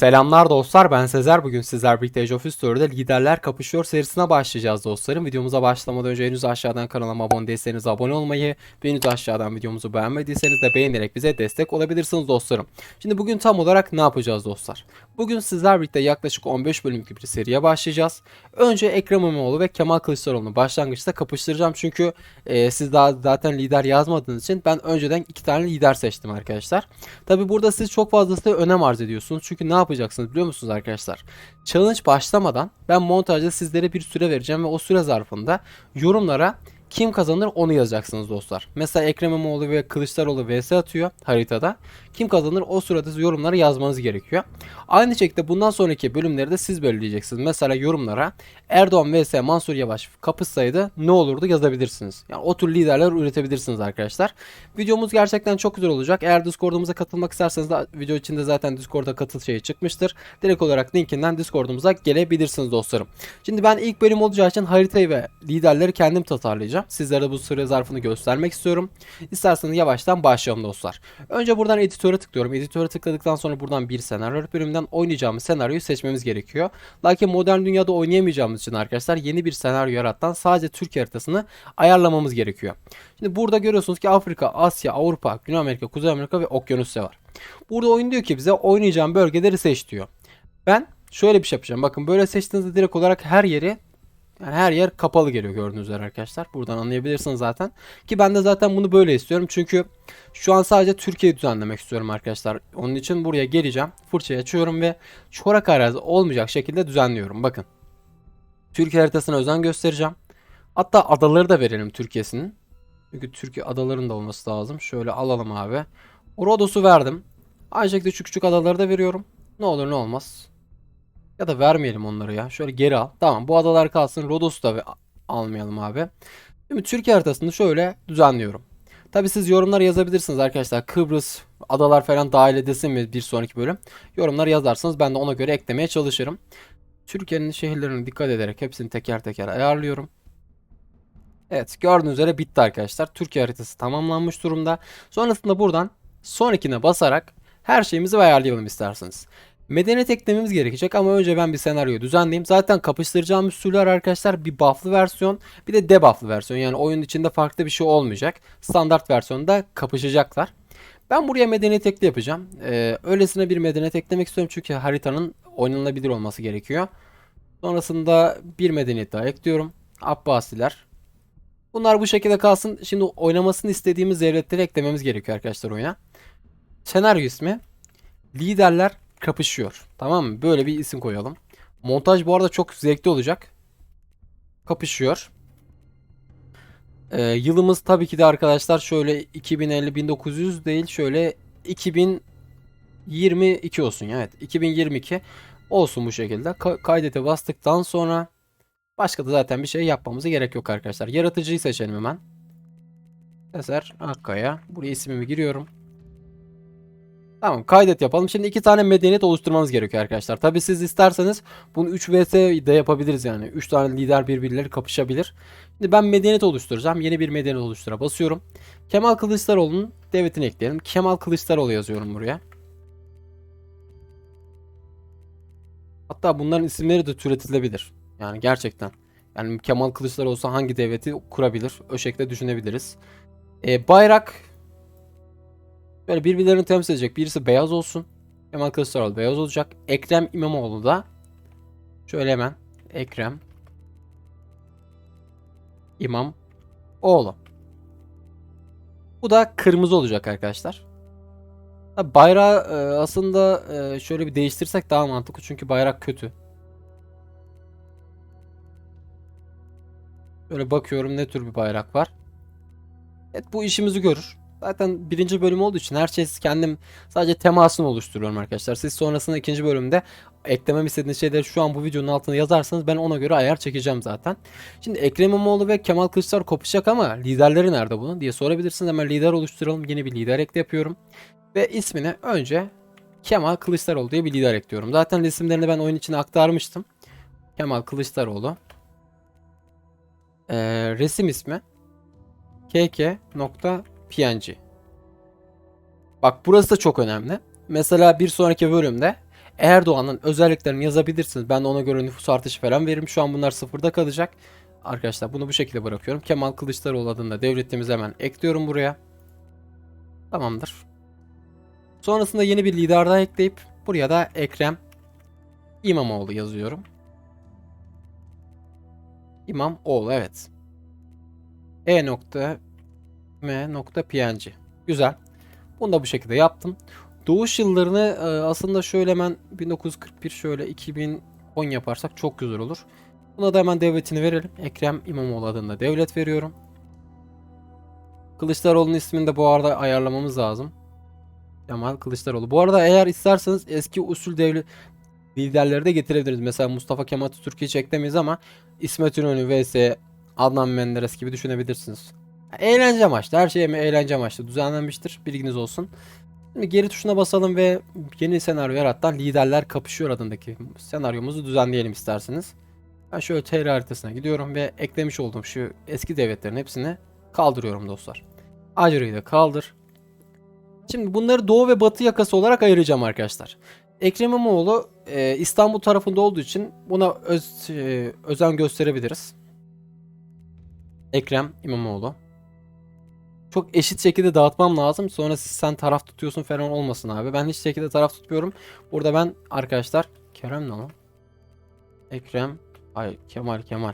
Selamlar dostlar ben Sezer bugün sizler birlikte Age of History'de Liderler Kapışıyor serisine başlayacağız dostlarım. Videomuza başlamadan önce henüz aşağıdan kanalıma abone değilseniz abone olmayı ve henüz aşağıdan videomuzu beğenmediyseniz de beğenerek bize destek olabilirsiniz dostlarım. Şimdi bugün tam olarak ne yapacağız dostlar? Bugün sizler birlikte yaklaşık 15 bölümlük bir seriye başlayacağız. Önce Ekrem İmamoğlu ve Kemal Kılıçdaroğlu'nu başlangıçta kapıştıracağım çünkü e, siz daha zaten lider yazmadığınız için ben önceden iki tane lider seçtim arkadaşlar. Tabi burada siz çok fazlasıyla önem arz ediyorsunuz. Çünkü ne yapacaksınız biliyor musunuz arkadaşlar? Challenge başlamadan ben montajda sizlere bir süre vereceğim ve o süre zarfında yorumlara kim kazanır onu yazacaksınız dostlar. Mesela Ekrem İmamoğlu ve Kılıçdaroğlu vs atıyor haritada. Kim kazanır o sırada yorumlara yazmanız gerekiyor. Aynı şekilde bundan sonraki bölümleri de siz belirleyeceksiniz. Mesela yorumlara Erdoğan vs Mansur Yavaş kapışsaydı ne olurdu yazabilirsiniz. Yani o tür liderler üretebilirsiniz arkadaşlar. Videomuz gerçekten çok güzel olacak. Eğer Discord'umuza katılmak isterseniz de video içinde zaten Discord'a katıl şeyi çıkmıştır. Direkt olarak linkinden Discord'umuza gelebilirsiniz dostlarım. Şimdi ben ilk bölüm olacağı için haritayı ve liderleri kendim tasarlayacağım. Sizlere bu süre zarfını göstermek istiyorum. İsterseniz yavaştan başlayalım dostlar. Önce buradan editöre tıklıyorum. Editöre tıkladıktan sonra buradan bir senaryo bölümünden oynayacağımız senaryoyu seçmemiz gerekiyor. Lakin modern dünyada oynayamayacağımız için arkadaşlar yeni bir senaryo yaratan sadece Türkiye haritasını ayarlamamız gerekiyor. Şimdi burada görüyorsunuz ki Afrika, Asya, Avrupa, Güney Amerika, Kuzey Amerika ve Okyanusya var. Burada oyun diyor ki bize oynayacağım bölgeleri seç diyor. Ben şöyle bir şey yapacağım. Bakın böyle seçtiğinizde direkt olarak her yeri yani her yer kapalı geliyor gördüğünüz üzere arkadaşlar. Buradan anlayabilirsiniz zaten. Ki ben de zaten bunu böyle istiyorum. Çünkü şu an sadece Türkiye düzenlemek istiyorum arkadaşlar. Onun için buraya geleceğim. Fırçayı açıyorum ve çorak arazi olmayacak şekilde düzenliyorum. Bakın. Türkiye haritasına özen göstereceğim. Hatta adaları da verelim Türkiye'sinin. Çünkü Türkiye adaların da olması lazım. Şöyle alalım abi. Rodos'u verdim. Aynı şekilde küçük küçük adaları da veriyorum. Ne olur ne olmaz. Ya da vermeyelim onları ya. Şöyle geri al. Tamam bu adalar kalsın. Rodos'u da almayalım abi. Şimdi Türkiye haritasını şöyle düzenliyorum. Tabi siz yorumlar yazabilirsiniz arkadaşlar. Kıbrıs adalar falan dahil edilsin mi bir sonraki bölüm? Yorumlar yazarsınız. Ben de ona göre eklemeye çalışırım. Türkiye'nin şehirlerine dikkat ederek hepsini teker teker ayarlıyorum. Evet gördüğünüz üzere bitti arkadaşlar. Türkiye haritası tamamlanmış durumda. Sonrasında buradan sonrakine basarak her şeyimizi ayarlayalım isterseniz. Medeniyet eklememiz gerekecek ama önce ben bir senaryo düzenleyeyim. Zaten kapıştıracağım üstüler arkadaşlar bir bufflı versiyon bir de debufflı versiyon. Yani oyun içinde farklı bir şey olmayacak. Standart versiyonda kapışacaklar. Ben buraya medeniyet ekli yapacağım. Ee, öylesine bir medeniyet eklemek istiyorum çünkü haritanın oynanabilir olması gerekiyor. Sonrasında bir medeniyet daha ekliyorum. Abbasiler. Bunlar bu şekilde kalsın. Şimdi oynamasını istediğimiz devletleri eklememiz gerekiyor arkadaşlar oyuna. Senaryo ismi Liderler kapışıyor. Tamam mı? Böyle bir isim koyalım. Montaj bu arada çok zevkli olacak. Kapışıyor. Ee, yılımız tabii ki de arkadaşlar şöyle 2050 1900 değil şöyle 2022 olsun. Evet 2022 olsun bu şekilde. Ka- kaydete bastıktan sonra başka da zaten bir şey yapmamıza gerek yok arkadaşlar. Yaratıcıyı seçelim hemen. Eser Akkaya. Buraya ismimi giriyorum. Tamam kaydet yapalım. Şimdi iki tane medeniyet oluşturmanız gerekiyor arkadaşlar. Tabi siz isterseniz bunu 3 vs de yapabiliriz yani. 3 tane lider birbirleri kapışabilir. Şimdi ben medeniyet oluşturacağım. Yeni bir medeniyet oluştura basıyorum. Kemal Kılıçdaroğlu'nun devletini ekleyelim. Kemal Kılıçdaroğlu yazıyorum buraya. Hatta bunların isimleri de türetilebilir. Yani gerçekten. Yani Kemal Kılıçdaroğlu olsa hangi devleti kurabilir? O şekilde düşünebiliriz. E, bayrak Böyle birbirlerini temsil edecek. Birisi beyaz olsun. Kemal Kılıçdaroğlu beyaz olacak. Ekrem İmamoğlu da şöyle hemen Ekrem İmam oğlu. Bu da kırmızı olacak arkadaşlar. Bayrağı e, aslında e, şöyle bir değiştirsek daha mantıklı çünkü bayrak kötü. Böyle bakıyorum ne tür bir bayrak var. Evet bu işimizi görür. Zaten birinci bölüm olduğu için her şey kendim sadece temasını oluşturuyorum arkadaşlar. Siz sonrasında ikinci bölümde eklemem istediğiniz şeyleri şu an bu videonun altına yazarsanız ben ona göre ayar çekeceğim zaten. Şimdi Ekrem İmamoğlu ve Kemal Kılıçdaroğlu kopuşacak ama liderleri nerede bunun diye sorabilirsiniz. Hemen lider oluşturalım. Yeni bir lider ekle yapıyorum. Ve ismini önce Kemal Kılıçdaroğlu diye bir lider ekliyorum. Zaten isimlerini ben oyun içine aktarmıştım. Kemal Kılıçdaroğlu. Ee, resim ismi kk PNG. Bak burası da çok önemli. Mesela bir sonraki bölümde Erdoğan'ın özelliklerini yazabilirsiniz. Ben de ona göre nüfus artışı falan veririm. Şu an bunlar sıfırda kalacak. Arkadaşlar bunu bu şekilde bırakıyorum. Kemal Kılıçdaroğlu adında devletimizi hemen ekliyorum buraya. Tamamdır. Sonrasında yeni bir lider daha ekleyip buraya da Ekrem İmamoğlu yazıyorum. İmamoğlu evet. E nokta M nokta PNG. Güzel. Bunu da bu şekilde yaptım. Doğuş yıllarını e, aslında şöyle hemen 1941 şöyle 2010 yaparsak çok güzel olur. Buna da hemen devletini verelim. Ekrem İmamoğlu adında devlet veriyorum. Kılıçdaroğlu'nun ismini de bu arada ayarlamamız lazım. Kemal Kılıçdaroğlu. Bu arada eğer isterseniz eski usul devlet liderleri de getirebiliriz. Mesela Mustafa Kemal Atatürk'ü hiç eklemeyiz ama İsmet İnönü vs Adnan Menderes gibi düşünebilirsiniz. Eğlence amaçlı. Her şey eğlence amaçlı düzenlenmiştir. Bilginiz olsun. Şimdi geri tuşuna basalım ve yeni senaryo yaratan liderler kapışıyor adındaki senaryomuzu düzenleyelim isterseniz. Ben şöyle TR haritasına gidiyorum ve eklemiş olduğum şu eski devletlerin hepsini kaldırıyorum dostlar. Acırı'yı da kaldır. Şimdi bunları doğu ve batı yakası olarak ayıracağım arkadaşlar. Ekrem İmamoğlu e, İstanbul tarafında olduğu için buna öz, e, özen gösterebiliriz. Ekrem İmamoğlu. Çok eşit şekilde dağıtmam lazım. Sonra sen taraf tutuyorsun falan olmasın abi. Ben hiç şekilde taraf tutmuyorum. Burada ben arkadaşlar Kerem ne lan? Ekrem ay Kemal Kemal.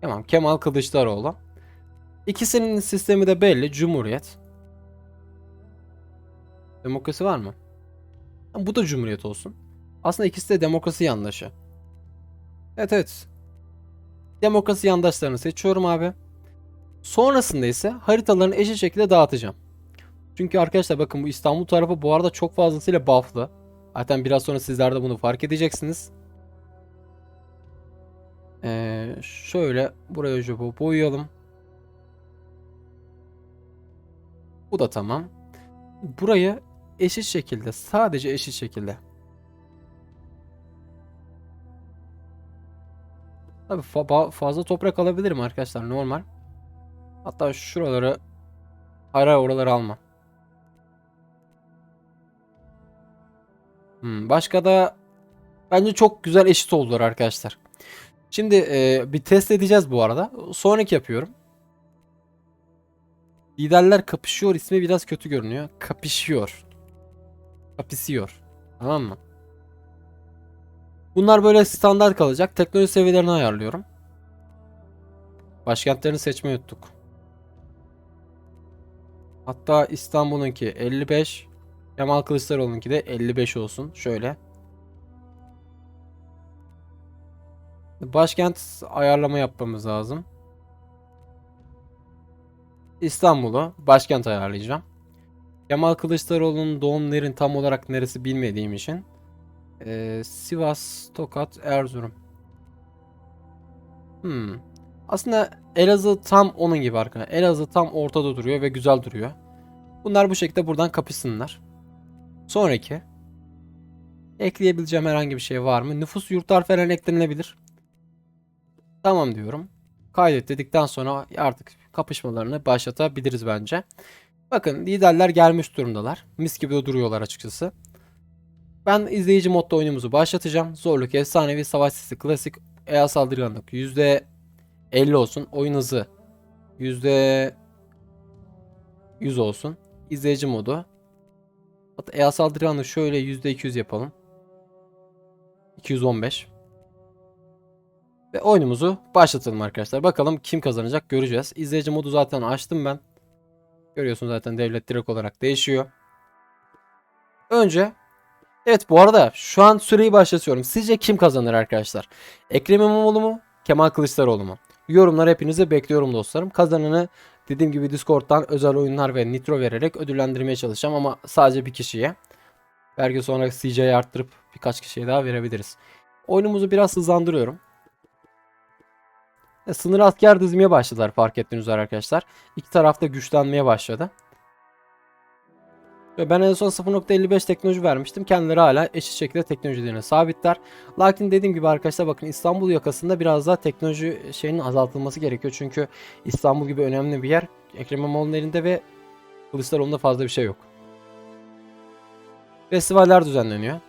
Tamam Kemal Kılıçdaroğlu. İkisinin sistemi de belli. Cumhuriyet. Demokrasi var mı? Bu da cumhuriyet olsun. Aslında ikisi de demokrasi yandaşı. Evet evet. Demokrasi yandaşlarını seçiyorum abi. Sonrasında ise haritalarını eşit şekilde dağıtacağım. Çünkü arkadaşlar bakın bu İstanbul tarafı bu arada çok fazlasıyla bufflı. Zaten biraz sonra sizler de bunu fark edeceksiniz. Ee, şöyle buraya jobu boyayalım. Bu da tamam. Burayı eşit şekilde sadece eşit şekilde. Tabii fa fazla toprak alabilirim arkadaşlar normal. Hatta şuraları hayır oraları alma. Hmm, başka da bence çok güzel eşit oldular arkadaşlar. Şimdi e, bir test edeceğiz bu arada. Sonraki yapıyorum. Liderler kapışıyor ismi biraz kötü görünüyor. Kapışıyor. Kapışıyor. Tamam mı? Bunlar böyle standart kalacak. Teknoloji seviyelerini ayarlıyorum. Başkentlerini seçmeyi unuttuk. Hatta İstanbul'unki 55. Kemal Kılıçdaroğlu'nunki de 55 olsun. Şöyle. Başkent ayarlama yapmamız lazım. İstanbul'u başkent ayarlayacağım. Kemal Kılıçdaroğlu'nun doğum yerin tam olarak neresi bilmediğim için. Ee, Sivas, Tokat, Erzurum. Hmm. Aslında Elazığ tam onun gibi arkadaşlar. Elazığ tam ortada duruyor ve güzel duruyor. Bunlar bu şekilde buradan kapışsınlar. Sonraki. Ekleyebileceğim herhangi bir şey var mı? Nüfus yurtlar falan eklenilebilir. Tamam diyorum. Kaydet dedikten sonra artık kapışmalarını başlatabiliriz bence. Bakın liderler gelmiş durumdalar. Mis gibi duruyorlar açıkçası. Ben izleyici modda oyunumuzu başlatacağım. Zorluk efsanevi savaş sesi klasik EA saldırganlık %50 olsun. Oyun hızı %100 olsun. İzleyici modu. Hatta EA saldırganlık şöyle %200 yapalım. 215. Ve oyunumuzu başlatalım arkadaşlar. Bakalım kim kazanacak göreceğiz. İzleyici modu zaten açtım ben. Görüyorsun zaten devlet direkt olarak değişiyor. Önce Evet bu arada şu an süreyi başlatıyorum. Sizce kim kazanır arkadaşlar? Ekrem İmamoğlu mu? Kemal Kılıçdaroğlu mu? Yorumlar hepinizi bekliyorum dostlarım. Kazananı dediğim gibi Discord'dan özel oyunlar ve nitro vererek ödüllendirmeye çalışacağım ama sadece bir kişiye. Belki sonra CJ'yi arttırıp birkaç kişiye daha verebiliriz. Oyunumuzu biraz hızlandırıyorum. E, sınır asker dizmeye başladılar fark ettiğiniz üzere arkadaşlar. İki tarafta güçlenmeye başladı. Ve ben en son 0.55 teknoloji vermiştim. Kendileri hala eşit şekilde teknolojilerine sabitler. Lakin dediğim gibi arkadaşlar bakın İstanbul yakasında biraz daha teknoloji şeyinin azaltılması gerekiyor. Çünkü İstanbul gibi önemli bir yer Ekrem İmamoğlu'nun elinde ve Kılıçdaroğlu'nda fazla bir şey yok. Festivaller düzenleniyor.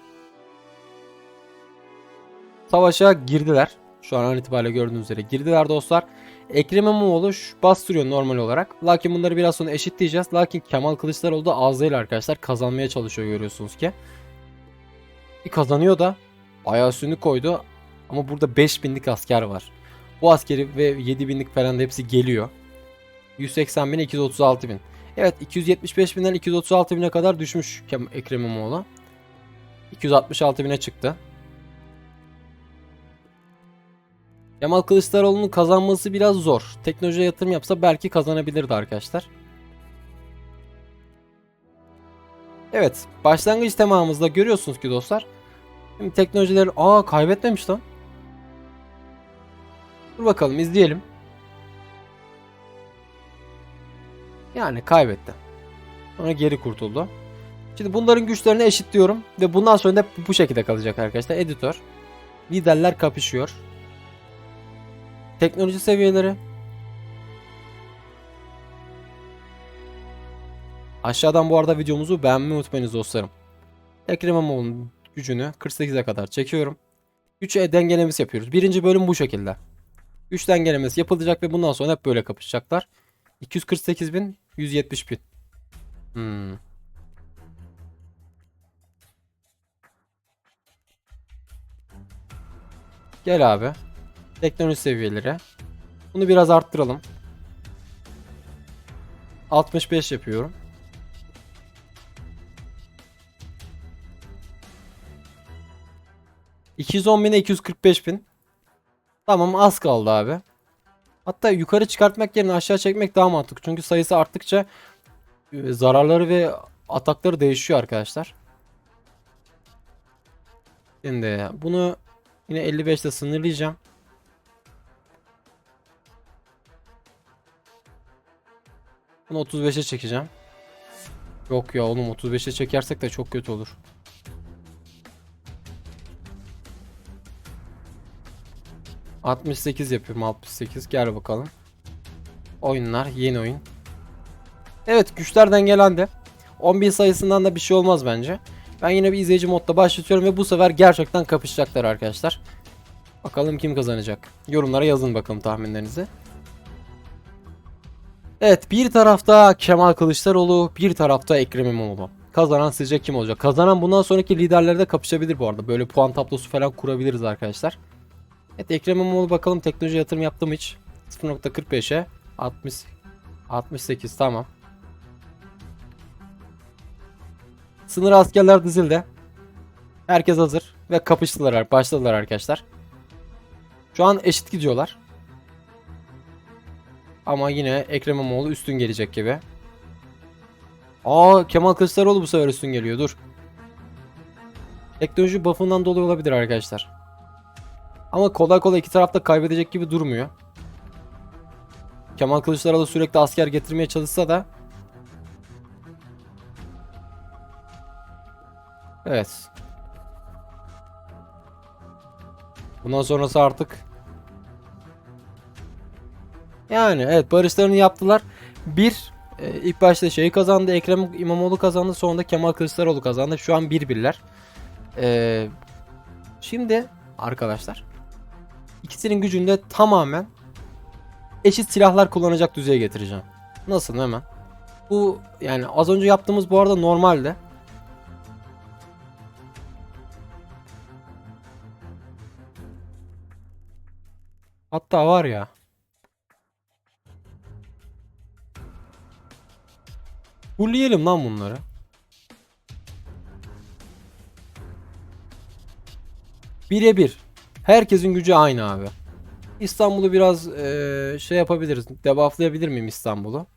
Savaşa girdiler. Şu an itibariyle gördüğünüz üzere girdiler dostlar. Ekrem İmamoğlu bastırıyor normal olarak. Lakin bunları biraz sonra eşitleyeceğiz. Lakin Kemal Kılıçdaroğlu da değil arkadaşlar. Kazanmaya çalışıyor görüyorsunuz ki. Bir kazanıyor da bayağı üstünü koydu. Ama burada 5000'lik asker var. Bu askeri ve 7000'lik falan da hepsi geliyor. 180 bin 236 bin. Evet 275 binden 236 bine kadar düşmüş Ekrem İmamoğlu. 266 bine çıktı. Kemal Kılıçdaroğlu'nun kazanması biraz zor. Teknolojiye yatırım yapsa belki kazanabilirdi arkadaşlar. Evet, başlangıç temamızda görüyorsunuz ki dostlar. Şimdi teknolojileri aa kaybetmemiş lan. Dur bakalım izleyelim. Yani kaybetti. Sonra geri kurtuldu. Şimdi bunların güçlerini eşitliyorum ve bundan sonra da bu şekilde kalacak arkadaşlar. Editör. Liderler kapışıyor. Teknoloji seviyeleri. Aşağıdan bu arada videomuzu beğenmeyi unutmayınız dostlarım. Ekrem İmamoğlu'nun gücünü 48'e kadar çekiyorum. Güç dengelemesi yapıyoruz. Birinci bölüm bu şekilde. Güç dengelemesi yapılacak ve bundan sonra hep böyle kapışacaklar. 248 bin, 170 bin. Hmm. Gel abi. Teknoloji seviyeleri. Bunu biraz arttıralım. 65 yapıyorum. ...210 bine 245 bin. Tamam az kaldı abi. Hatta yukarı çıkartmak yerine aşağı çekmek daha mantıklı. Çünkü sayısı arttıkça e, zararları ve atakları değişiyor arkadaşlar. Şimdi bunu yine 55 ile sınırlayacağım. Bunu 35'e çekeceğim. Yok ya oğlum 35'e çekersek de çok kötü olur. ...68 yapıyorum 68 gel bakalım. Oyunlar yeni oyun. Evet güçler dengelendi. 10.000 sayısından da bir şey olmaz bence. Ben yine bir izleyici modda başlatıyorum ve bu sefer gerçekten kapışacaklar arkadaşlar. Bakalım kim kazanacak. Yorumlara yazın bakalım tahminlerinizi. Evet bir tarafta Kemal Kılıçdaroğlu bir tarafta Ekrem İmamoğlu. Kazanan sizce kim olacak? Kazanan bundan sonraki liderlerde kapışabilir bu arada. Böyle puan tablosu falan kurabiliriz arkadaşlar. Evet Ekrem İmamoğlu bakalım teknoloji yatırım yaptım hiç. 0.45'e 60 68 tamam. Sınır askerler dizildi. Herkes hazır ve kapıştılar, başladılar arkadaşlar. Şu an eşit gidiyorlar. Ama yine Ekrem İmamoğlu üstün gelecek gibi. Aa Kemal Kılıçdaroğlu bu sefer üstün geliyor dur. Teknoloji buff'ından dolayı olabilir arkadaşlar. Ama kolay kolay iki tarafta kaybedecek gibi durmuyor. Kemal Kılıçdaroğlu sürekli asker getirmeye çalışsa da Evet. Bundan sonrası artık yani evet barışlarını yaptılar. Bir e, ilk başta şey kazandı Ekrem İmamoğlu kazandı sonra da Kemal Kılıçdaroğlu kazandı. Şu an bir birler. E, şimdi arkadaşlar ikisinin gücünü de tamamen eşit silahlar kullanacak düzeye getireceğim. Nasıl hemen? Bu yani az önce yaptığımız bu arada normalde. Hatta var ya. Fullleyelim lan bunları. Birebir. Herkesin gücü aynı abi. İstanbul'u biraz eee, şey yapabiliriz. Debufflayabilir miyim İstanbul'u?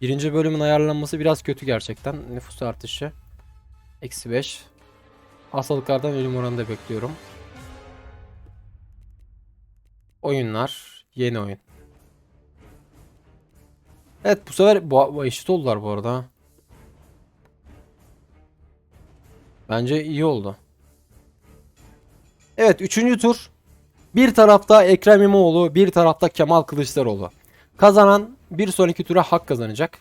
Birinci bölümün ayarlanması biraz kötü gerçekten. Nüfus artışı. Eksi 5. Hastalıklardan ölüm oranı da bekliyorum. Oyunlar. Yeni oyun. Evet bu sefer bu, bu eşit oldular bu arada. Bence iyi oldu. Evet üçüncü tur. Bir tarafta Ekrem İmamoğlu, bir tarafta Kemal Kılıçdaroğlu. Kazanan bir sonraki tura hak kazanacak.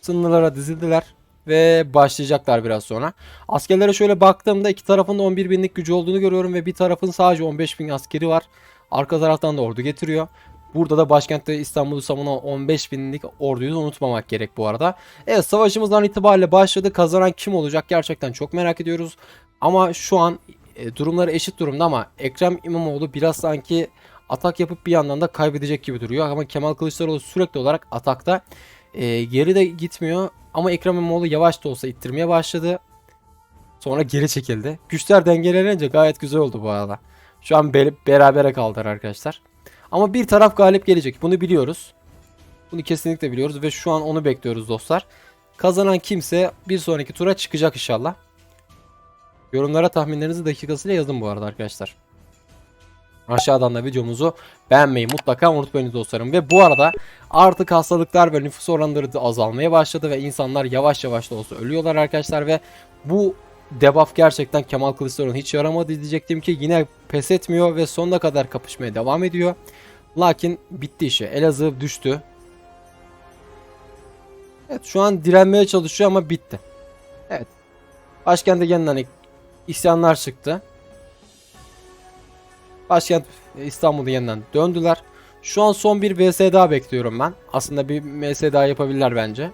Sınırlara dizildiler. ve başlayacaklar biraz sonra. Askerlere şöyle baktığımda iki tarafın da 11 binlik gücü olduğunu görüyorum ve bir tarafın sadece 15 bin askeri var. Arka taraftan da ordu getiriyor. Burada da başkentte İstanbul'u savunan 15 binlik orduyu unutmamak gerek bu arada. Evet savaşımızdan itibariyle başladı. Kazanan kim olacak gerçekten çok merak ediyoruz. Ama şu an e, durumları eşit durumda ama Ekrem İmamoğlu biraz sanki atak yapıp bir yandan da kaybedecek gibi duruyor. Ama Kemal Kılıçdaroğlu sürekli olarak atakta e, geri de gitmiyor. Ama Ekrem İmamoğlu yavaş da olsa ittirmeye başladı. Sonra geri çekildi. Güçler dengelenince gayet güzel oldu bu arada. Şu an be- berabere kaldılar arkadaşlar. Ama bir taraf galip gelecek. Bunu biliyoruz. Bunu kesinlikle biliyoruz ve şu an onu bekliyoruz dostlar. Kazanan kimse bir sonraki tura çıkacak inşallah. Yorumlara tahminlerinizi dakikasıyla yazın bu arada arkadaşlar. Aşağıdan da videomuzu beğenmeyi mutlaka unutmayın dostlarım. Ve bu arada artık hastalıklar ve nüfus oranları da azalmaya başladı ve insanlar yavaş yavaş da olsa ölüyorlar arkadaşlar ve bu debuff gerçekten Kemal Kılıçdaroğlu'na hiç yaramadı diyecektim ki yine pes etmiyor ve sonuna kadar kapışmaya devam ediyor. Lakin bitti işi. Elazığ düştü. Evet şu an direnmeye çalışıyor ama bitti. Evet. Başkente yeniden isyanlar çıktı. Başkent İstanbul'u yeniden döndüler. Şu an son bir VS daha bekliyorum ben. Aslında bir VS daha yapabilirler bence.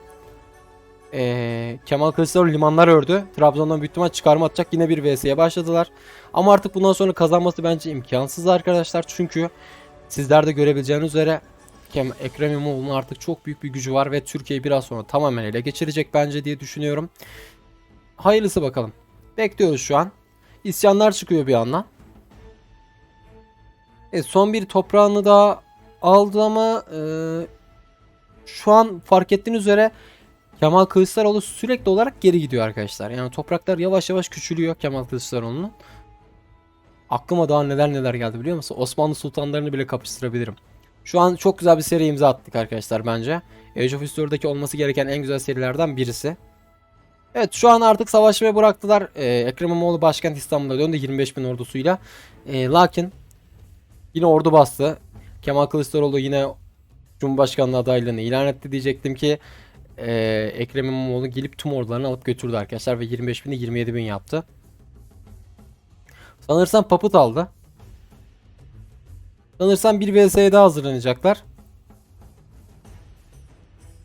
Ee, Kemal Kılıçdaroğlu limanlar ördü. Trabzon'dan büyük ihtimal çıkarma atacak. Yine bir VS'ye başladılar. Ama artık bundan sonra kazanması bence imkansız arkadaşlar. Çünkü sizler de görebileceğiniz üzere Kem Ekrem İmamoğlu'nun artık çok büyük bir gücü var ve Türkiye'yi biraz sonra tamamen ele geçirecek bence diye düşünüyorum. Hayırlısı bakalım. Bekliyoruz şu an. İsyanlar çıkıyor bir yandan. Evet, son bir toprağını daha aldı ama e, şu an fark ettiğiniz üzere Kemal Kılıçdaroğlu sürekli olarak geri gidiyor arkadaşlar. Yani topraklar yavaş yavaş küçülüyor Kemal Kılıçdaroğlu'nun. Aklıma daha neler neler geldi biliyor musun? Osmanlı sultanlarını bile kapıştırabilirim. Şu an çok güzel bir seri imza attık arkadaşlar bence. Age of History'daki olması gereken en güzel serilerden birisi. Evet şu an artık savaşmaya bıraktılar. Ee, Ekrem İmamoğlu başkent İstanbul'a döndü 25 bin ordusuyla. Ee, lakin yine ordu bastı. Kemal Kılıçdaroğlu yine Cumhurbaşkanlığı adaylığını ilan etti diyecektim ki e, Ekrem İmamoğlu gelip tüm ordularını alıp götürdü arkadaşlar ve 25 bini 27 bin yaptı. Sanırsam Papıt aldı. Sanırsam bir VS'ye daha hazırlanacaklar.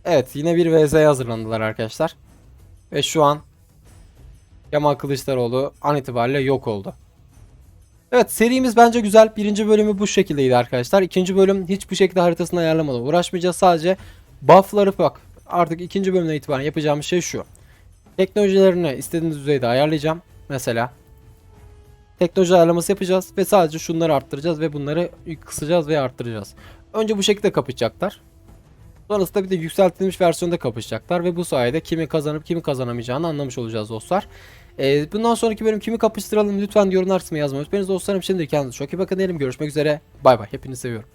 Evet yine bir VS'ye hazırlandılar arkadaşlar. Ve şu an Kemal Kılıçdaroğlu an itibariyle yok oldu. Evet serimiz bence güzel. Birinci bölümü bu şekildeydi arkadaşlar. İkinci bölüm hiçbir şekilde haritasını ayarlamadan uğraşmayacağız. Sadece buff'ları bak. Artık ikinci bölümden itibaren yapacağımız şey şu. Teknolojilerini istediğiniz düzeyde ayarlayacağım. Mesela teknoloji ayarlaması yapacağız ve sadece şunları arttıracağız ve bunları kısacağız ve arttıracağız. Önce bu şekilde kapışacaklar. Sonrasında bir de yükseltilmiş versiyonda kapışacaklar ve bu sayede kimi kazanıp kimi kazanamayacağını anlamış olacağız dostlar. Ee, bundan sonraki bölüm kimi kapıştıralım lütfen yorumlar kısmına yazmayı unutmayın dostlarım. Şimdi kendinize çok iyi bakın diyelim. Görüşmek üzere. Bay bay. Hepinizi seviyorum.